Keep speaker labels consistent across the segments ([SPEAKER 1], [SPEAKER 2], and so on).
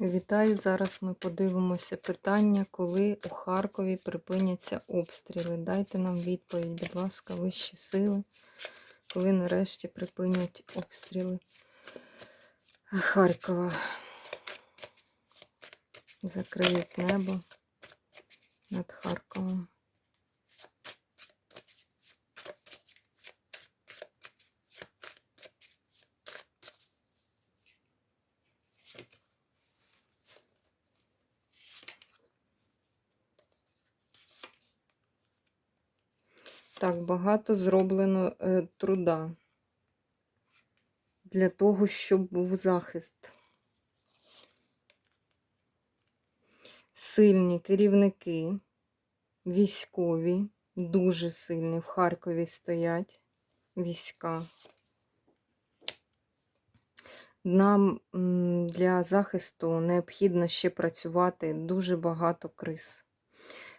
[SPEAKER 1] Вітаю! Зараз ми подивимося питання, коли у Харкові припиняться обстріли. Дайте нам відповідь, будь ласка, вищі сили, коли нарешті припинять обстріли Харкова. Закриють небо над Харковом. Так, багато зроблено е, труда для того, щоб був захист. Сильні керівники, військові, дуже сильні. В Харкові стоять війська. Нам для захисту необхідно ще працювати дуже багато криз.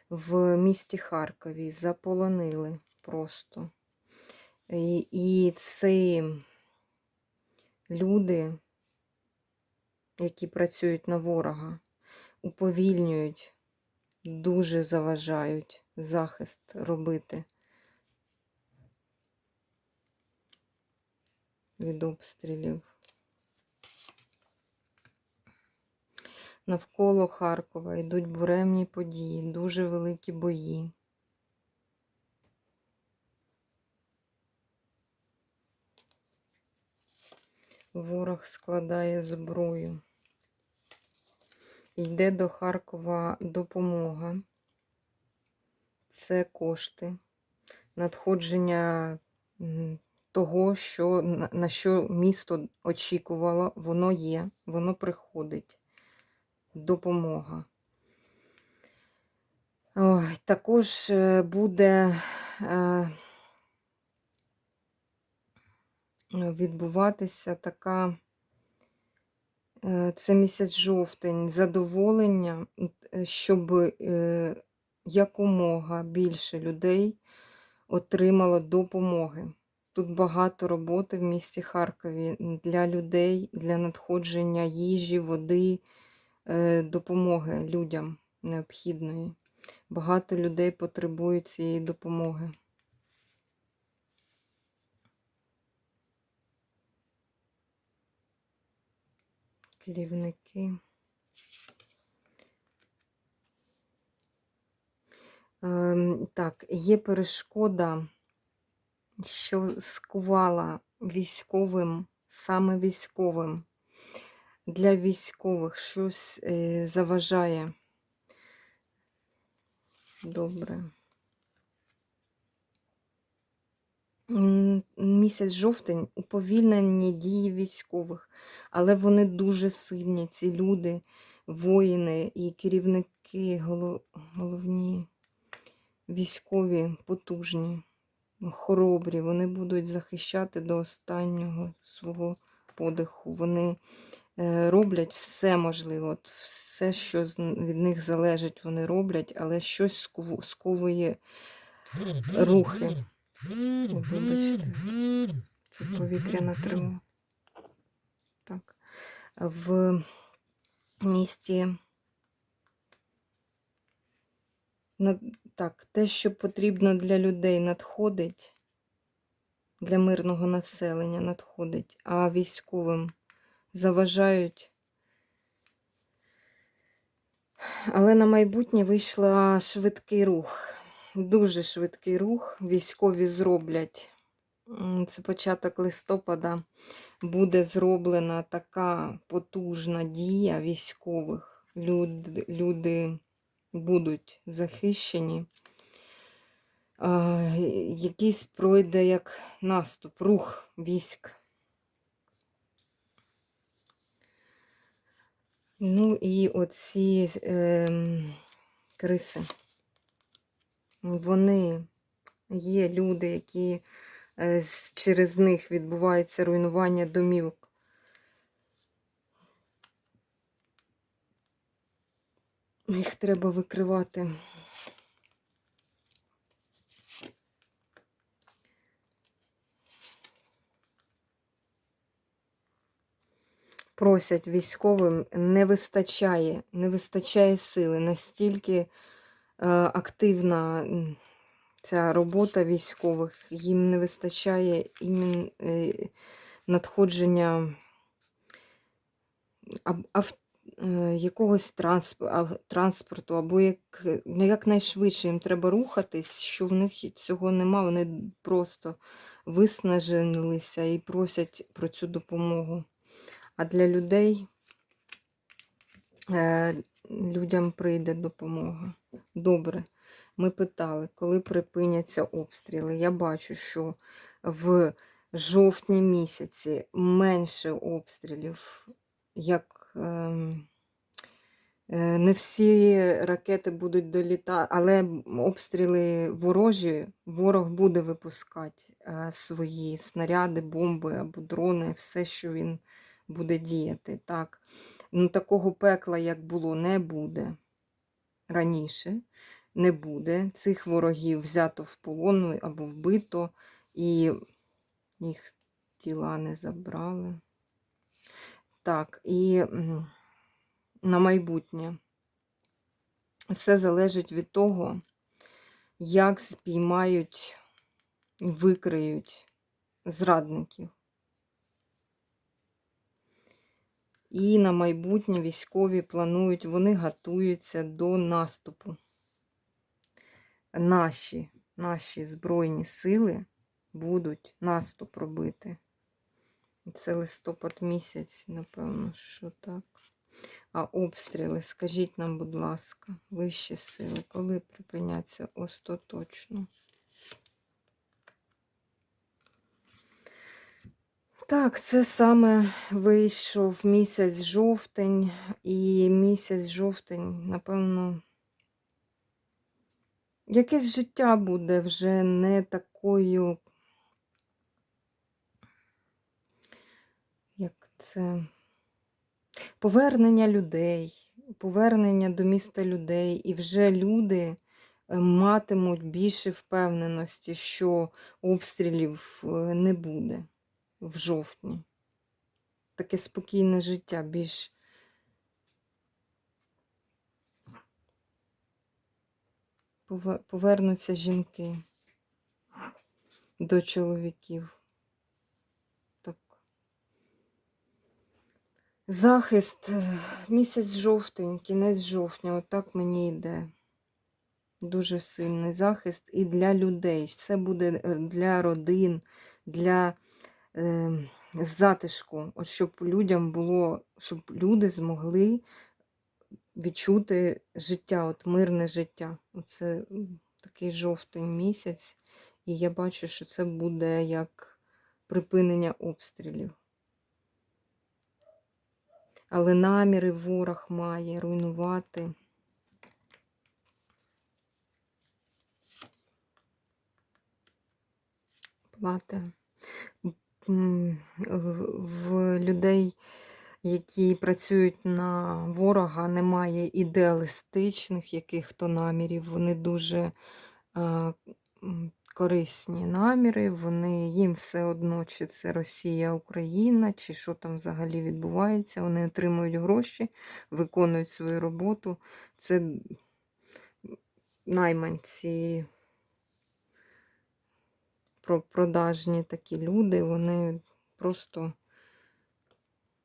[SPEAKER 1] В місті Харкові заполонили просто. І, і це люди, які працюють на ворога, уповільнюють, дуже заважають захист робити від обстрілів. Навколо Харкова йдуть буремні події, дуже великі бої. Ворог складає зброю. Йде до Харкова допомога. Це кошти, надходження того, що, на- що місто очікувало, воно є, воно приходить. Допомога. Ой, також е, буде е, відбуватися така, е, це місяць жовтень, задоволення, е, щоб е, якомога більше людей отримало допомоги. Тут багато роботи в місті Харкові для людей, для надходження їжі, води, е, допомоги людям необхідної. Багато людей потребують цієї допомоги. Керівники. Ем, Так, є перешкода, що скувала військовим, саме військовим. Для військових щось е, заважає. Добре. Місяць жовтень уповільнені дії військових, але вони дуже сильні, ці люди, воїни і керівники, головні військові, потужні, хоробрі. Вони будуть захищати до останнього свого подиху. Вони е, роблять все можливе, от все, що від них залежить, вони роблять, але щось сков- сковує рухи. Ой, Вибачте, це повітряна тривога. Так. В місті. Так, те, що потрібно для людей, надходить, для мирного населення надходить, а військовим заважають. Але на майбутнє вийшла швидкий рух. Дуже швидкий рух. Військові зроблять. Це початок листопада. Буде зроблена така потужна дія військових. Люд, люди будуть захищені. А, якийсь пройде як наступ, рух військ. Ну і оці ем, криси. Вони є люди, які е, через них відбувається руйнування домівок. Їх треба викривати. просять військовим, не вистачає, не вистачає сили, настільки активна ця робота військових, їм не вистачає імен, е, надходження е, якогось транспорту, або як, ну, якнайшвидше їм треба рухатись, що в них цього нема, вони просто виснажилися і просять про цю допомогу. А для людей е, людям прийде допомога. Добре. Ми питали, коли припиняться обстріли. Я бачу, що в жовтні місяці менше обстрілів, як ем, е, не всі ракети будуть долітати, але обстріли ворожі, ворог буде випускати е, свої снаряди, бомби або дрони, все, що він буде діяти. Так. Ну, такого пекла, як було, не буде раніше. Не буде. Цих ворогів взято в полон або вбито, і їх тіла не забрали. Так, і на майбутнє. Все залежить від того, як спіймають і викриють зрадників. І на майбутнє військові планують, вони готуються до наступу. Наші, наші Збройні сили будуть наступ робити. Це листопад місяць, напевно, що так. А обстріли, скажіть нам, будь ласка, вищі сили, коли припиняться остаточно? Так, це саме вийшов місяць жовтень, і місяць жовтень, напевно, якесь життя буде вже не такою, як це, повернення людей, повернення до міста людей, і вже люди е, матимуть більше впевненості, що обстрілів е, не буде в жовтні. Таке спокійне життя, більш повернуться жінки до чоловіків. Так. Захист, е, місяць жовтень, кінець жовтня, отак мені йде. Дуже сильний захист і для людей. Все буде е, для родин, для затишку, от щоб людям було, щоб люди змогли відчути життя, от мирне життя. Оце такий жовтень місяць, і я бачу, що це буде як припинення обстрілів. Але наміри ворог має руйнувати. Плати. В- людей, які працюють на ворога, немає ідеалістичних яких-то намірів. Вони дуже корисні наміри, вони їм все одно, чи це Росія, Україна, чи що там взагалі відбувається. Вони отримують гроші, виконують свою роботу. Це найманці, продажні такі люди, вони просто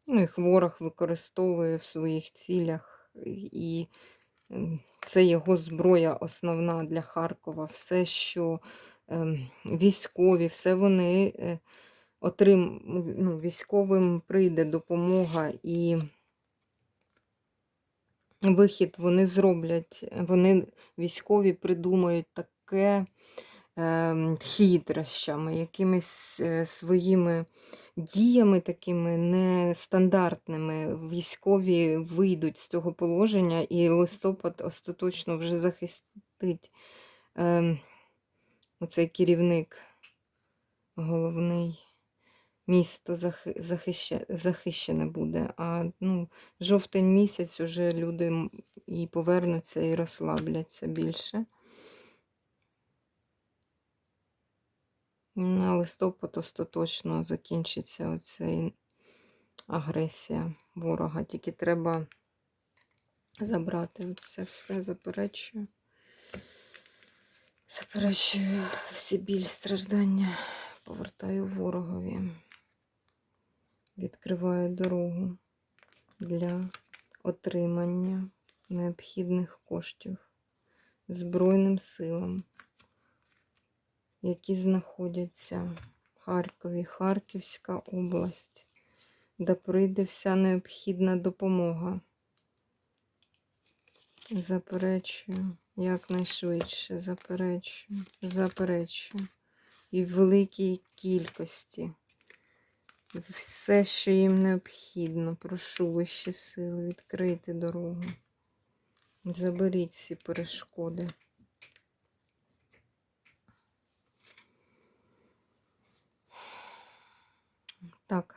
[SPEAKER 1] ну, їх ворог використовує в своїх цілях. І ем, це його зброя основна для Харкова. Все, що ем, військові, все вони е, отрим... ну, військовим прийде допомога і вихід вони зроблять. Вони військові придумають таке хитрощами, якимись е, своїми діями такими нестандартними. Військові вийдуть з цього положення, і листопад остаточно вже захистить ем, оцей керівник головний. Місто захи- захищене буде, а ну, жовтень місяць уже люди і повернуться, і розслабляться більше. На листопад остаточно закінчиться оцей агресія ворога. Тільки треба забрати це все, заперечую. Заперечую всі біль, страждання, повертаю ворогові. Відкриваю дорогу для отримання необхідних коштів Збройним силам, які знаходяться в Харкові, Харківська область, де прийде вся необхідна допомога. Заперечую, якнайшвидше, заперечую, заперечую. І в великій кількості. Все, що їм необхідно, прошу вищі сили, відкрити дорогу. Заберіть всі перешкоди. Так,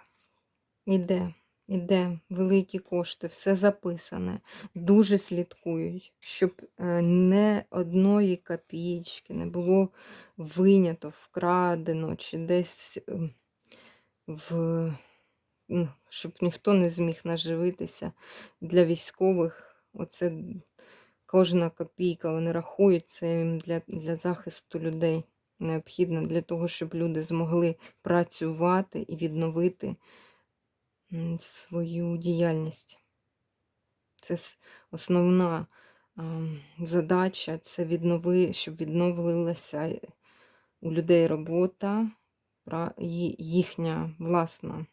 [SPEAKER 1] іде, іде великі кошти, все записане. Дуже слідкують, щоб е, не одної копійки не було винято, вкрадено чи десь ем, в. ну, Щоб ніхто не зміг наживитися для військових. Оце кожна копійка вони рахують, це для, для захисту людей необхідно для того, щоб люди змогли працювати і відновити свою діяльність. Це основна задача це віднови, щоб відновилася у людей робота, їхня власна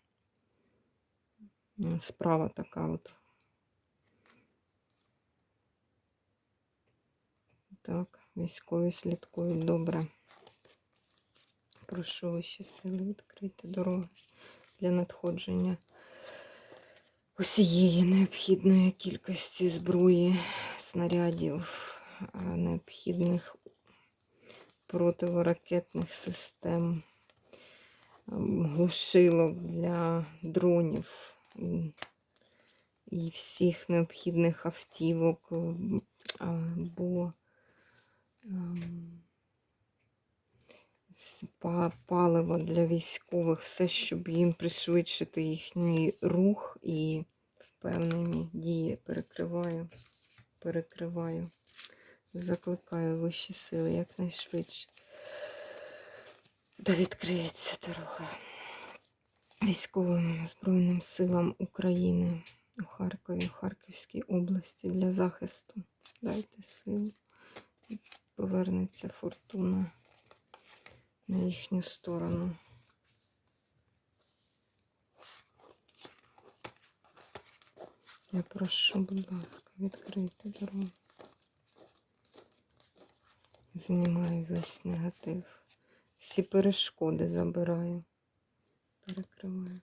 [SPEAKER 1] справа така от. Так, військові слідкують добре. Прошу вищі сили відкрити дороги для надходження усієї необхідної кількості зброї, снарядів, необхідних противоракетних систем, ем, глушилок для дронів і всіх необхідних автівок або ем, паливо для військових, все, щоб їм пришвидшити їхній рух і впевнені дії. Перекриваю, перекриваю, закликаю вищі сили якнайшвидше. Да відкриється дорога військовим Збройним силам України у Харкові, в Харківській області для захисту. Дайте силу. Повернеться фортуна на їхню сторону. Я прошу, будь ласка, відкрити дорогу. Знімаю весь негатив. Всі перешкоди забираю. Перекриваю.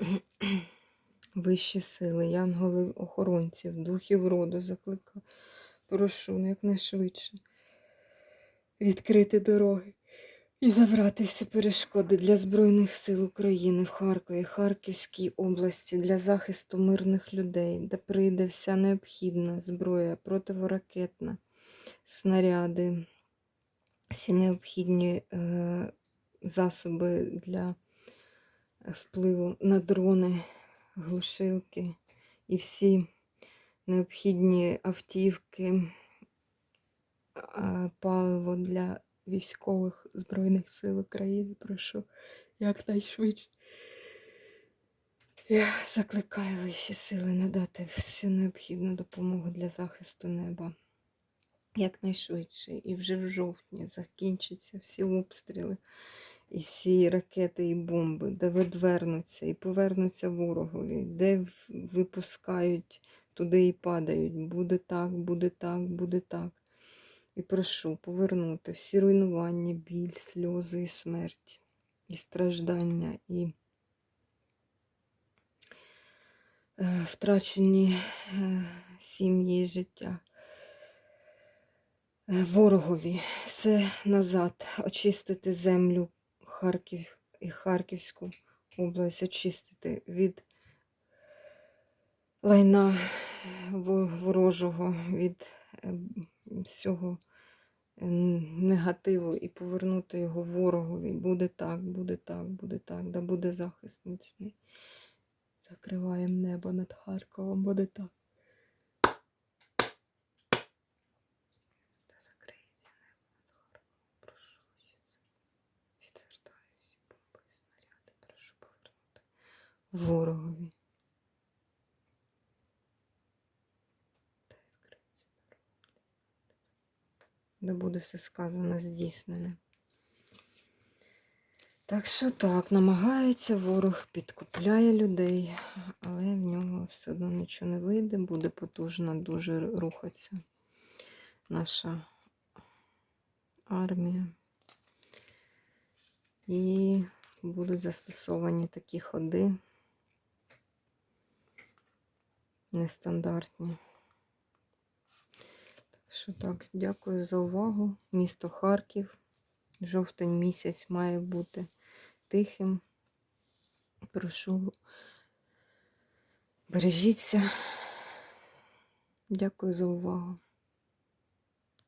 [SPEAKER 1] Вищі сили, янголи охоронців, духів роду закликаю. Прошу якнайшвидше відкрити дороги і забрати всі перешкоди для Збройних сил України в Харкові, Харківській області для захисту мирних людей, де прийде вся необхідна зброя, противоракетна, снаряди, всі необхідні е, засоби для впливу на дрони, глушилки і всі необхідні автівки, паливо для військових Збройних сил України. Прошу якнайшвидше. Я закликаю вищі сили надати всю необхідну допомогу для захисту неба. Якнайшвидше. І вже в жовтні закінчаться всі обстріли і всі ракети і бомби, де відвернуться і повернуться ворогові, де випускають, туди і падають. Буде так, буде так, буде так. І прошу повернути всі руйнування, біль, сльози і смерть, і страждання, і е, втрачені е, сім'ї і життя. Е, Ворогові все назад, очистити землю Харків і Харківську область, очистити від лайна ворожого, від е, всього негативу і повернути його ворогові. Буде так, буде так, буде так, да буде захист міцний. Закриваємо небо над Харковом, буде так. Та закриється небо над Харковом. Прошу щас. Відвертаю всі бомби і снаряди. Прошу повернути ворогові. Де буде все сказано здійснене. Так що так, намагається ворог, підкупляє людей, але в нього все одно нічого не вийде, буде потужно дуже рухатися наша армія. І будуть застосовані такі ходи нестандартні. Так що так, дякую за увагу. Місто Харків. Жовтень місяць має бути тихим. Прошу, бережіться. Дякую за увагу.